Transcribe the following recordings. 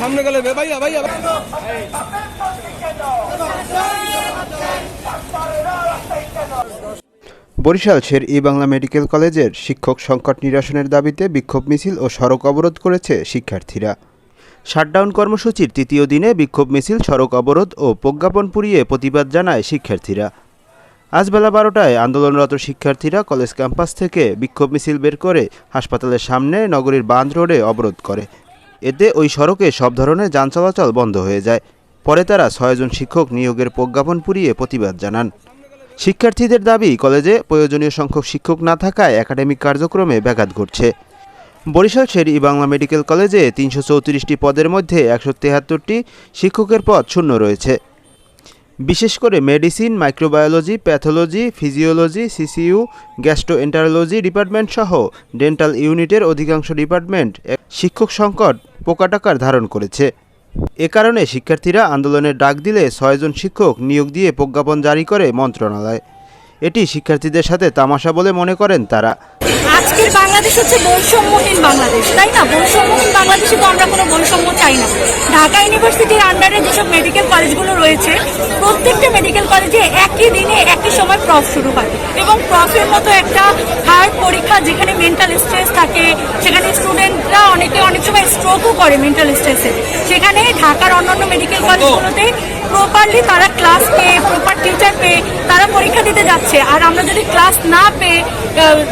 সামনে গেলে ভাইয়া ভাইয়া। বরিশাল শের ই বাংলা মেডিকেল কলেজের শিক্ষক সংকট নিরসনের দাবিতে বিক্ষোভ মিছিল ও সড়ক অবরোধ করেছে শিক্ষার্থীরা। শাটডাউন কর্মসূচির তৃতীয় দিনে বিক্ষোভ মিছিল, সড়ক অবরোধ ও প্রজ্ঞাপন পুড়িয়ে প্রতিবাদ জানায় শিক্ষার্থীরা। আজ বেলা বারোটায় আন্দোলনরত শিক্ষার্থীরা কলেজ ক্যাম্পাস থেকে বিক্ষোভ মিছিল বের করে হাসপাতালের সামনে নগরীর বাঁধ রোডে অবরোধ করে। এতে ওই সড়কে সব ধরনের যান চলাচল বন্ধ হয়ে যায়। পরে তারা ছয়জন শিক্ষক নিয়োগের প্রজ্ঞাপন পুড়িয়ে প্রতিবাদ জানান। শিক্ষার্থীদের দাবি, কলেজে প্রয়োজনীয় সংখ্যক শিক্ষক না থাকায় একাডেমিক কার্যক্রমে ব্যাঘাত ঘটছে। বরিশাল শের বাংলা মেডিকেল কলেজে তিনশো চৌত্রিশটি পদের মধ্যে একশো তেহাত্তরটি শিক্ষকের পদ শূন্য রয়েছে। বিশেষ করে medicine, microbiology, pathology, physiology, CCU, gastroenterology department সহ ডেন্টাল ইউনিটের অধিকাংশ ডিপার্টমেন্ট শিক্ষক সংকট পোকাটাকার ধারণ করেছে। এ কারণে শিক্ষার্থীরা আন্দোলনের ডাক দিলে ছয়জন শিক্ষক নিয়োগ দিয়ে প্রজ্ঞাপন জারি করে মন্ত্রণালয়। এটি শিক্ষার্থীদের সাথে তামাশা বলে মনে করেন তারা। আজকের বাংলাদেশ হচ্ছে বৈষম্যহীন বাংলাদেশ, তাই না? বৈষম্যহীন বাংলাদেশে তো আমরা কোনো বৈষম্য চাই না। ঢাকা ইউনিভার্সিটির আন্ডারে যেসব মেডিকেল কলেজগুলো রয়েছে প্রত্যেকটা মেডিকেল কলেজে একই দিনে একই সময় প্রফ শুরু হয়। এবং প্রফের মতো একটা হার্ড পরীক্ষা যেখানে মেন্টাল স্ট্রেস থাকে সেখানে স্টুডেন্টরা অনেকে অনেক সময় স্ট্রোকও করে মেন্টাল স্ট্রেসে সেখানে ঢাকার অন্যান্য মেডিকেল কলেজগুলোতে প্রপারলি তারা ক্লাস পেয়ে প্রপার টিচার পেয়ে তারা পরীক্ষা দিতে যাচ্ছে। আর আমরা যদি ক্লাস না পেয়ে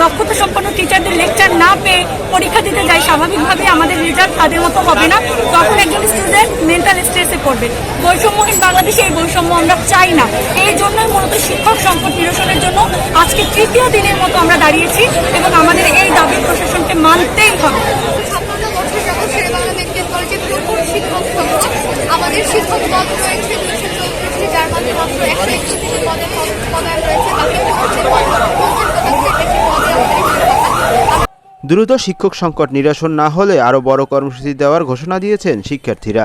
দক্ষতা সম্পন্ন টিচারদের লেকচার না পেয়ে পরীক্ষা দিতে যাই স্বাভাবিকভাবে আমাদের রেজাল্ট তাদের মতো হবে না। তখন একজন স্টুডেন্ট মেন্টাল স্ট্রেসে পড়বে। বৈষম্যহীন বাংলাদেশে এই বৈষম্য আমরা চাই না। এই জন্যই মূলত শিক্ষক সংকট নিরসনের জন্য আজকে তৃতীয় দিনের মতো আমরা দাঁড়িয়েছি এবং আমাদের এই দাবি প্রশাসনকে মানতেই হবে। আমাদের শিক্ষক পদ রয়েছে দুশো চৌত্রিশটি, যার মধ্যে মাত্র একশো একষট্টি দ্রুত শিক্ষক সংকট নিরসন না হলে আরও বড় কর্মসূচি দেওয়ার ঘোষণা দিয়েছেন শিক্ষার্থীরা।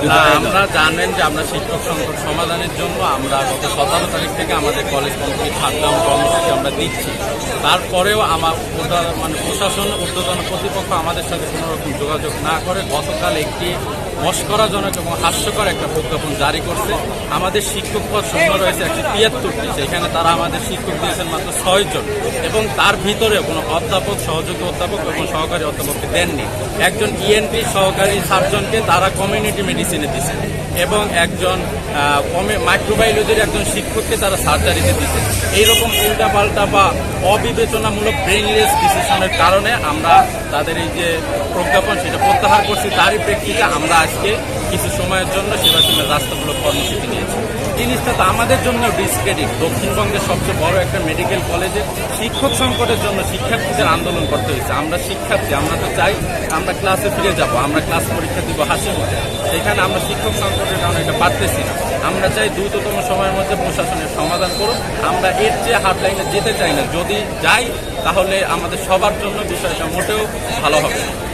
আমরা জানেন যে আমরা শিক্ষক সংকট সমাধানের জন্য আমরা গত সতেরো তারিখ থেকে আমাদের কলেজ কমিটি শাটডাউন কর্মসূচি আমরা দিচ্ছি। তারপরেও আমার মানে প্রশাসন ঊর্ধ্বতন কর্তৃপক্ষ আমাদের সাথে কোনো রকম যোগাযোগ না করে গতকাল একটি মস্করাজনক এবং হাস্যকর একটা প্রজ্ঞাপন জারি করছে। আমাদের শিক্ষক পদ শূন্য রয়েছে একশো তিয়াত্তরটি সেখানে তারা আমাদের শিক্ষক দিয়েছেন মাত্র ছয়জন এবং তার ভিতরে কোনো অধ্যাপক, সহযোগী অধ্যাপক এবং সহকারী অধ্যাপককে দেননি। একজন ইএনপি সহকারী সার্জনকে তারা কমিউনিটি মেডিসিনে দিয়েছেন। এবং একজন মাইক্রোবায়োলজির একজন শিক্ষককে তারা সার্জারিতে দিচ্ছেন এইরকম উল্টাপাল্টা বা অবিবেচনামূলক ব্রেনলেস ডিসিশনের কারণে আমরা তাদের এই যে প্রজ্ঞাপন সেটা প্রত্যাহার করছি। তারই প্রেক্ষিতে আমরা আজকে কিছু সময়ের জন্য সেবাশ্রমের রাস্তাগুলো কর্মসূচি নিয়েছি। জিনিসটা তো আমাদের জন্য ডিসক্রেডিট দক্ষিণবঙ্গের সবচেয়ে বড় একটা মেডিকেল কলেজে শিক্ষক সংকটের জন্য শিক্ষার্থীদের আন্দোলন করতে হয়েছে। আমরা শিক্ষার্থী, আমরা তো চাই আমরা ক্লাসে ফিরে যাব, আমরা ক্লাস পরীক্ষা দিব হাসি সেখানে আমরা শিক্ষক সংকটের কারণে এটা পারতেছি না। আমরা চাই দ্রুততম সময়ের মধ্যে প্রশাসনের সমাধান করুক। আমরা এর চেয়ে হার্ডলাইনে যেতে চাই না। যদি যাই, তাহলে আমাদের সবার জন্য বিষয়টা মোটেও ভালো হবে।